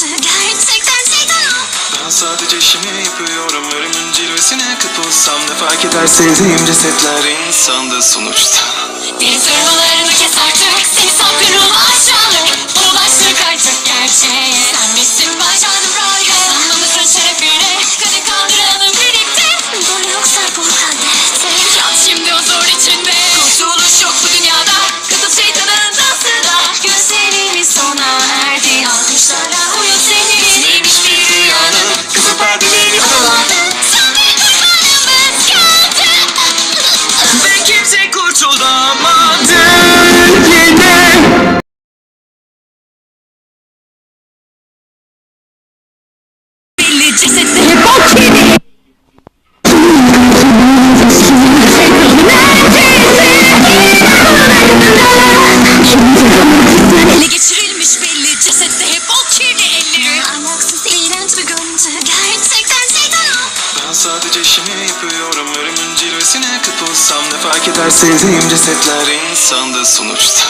görüntü gerçekten şeytan o. Ben sadece işimi yapıyorum Ölümün cilvesine kapılsam Ne fark eder sevdiğim cesetler insanda sonuçta. Deniz ırmalarını kes Belli cesette hep o kedi Ele geçirilmiş belli cesette hep o kirli elleri. Ahlaksız iğrenç bir görüntü gerçekten şeytan o. Ben sadece işimi yapıyorum Ölümün cilvesine kapılsam Ne fark eder sevdiğim cesetler? İnsanda sonuçta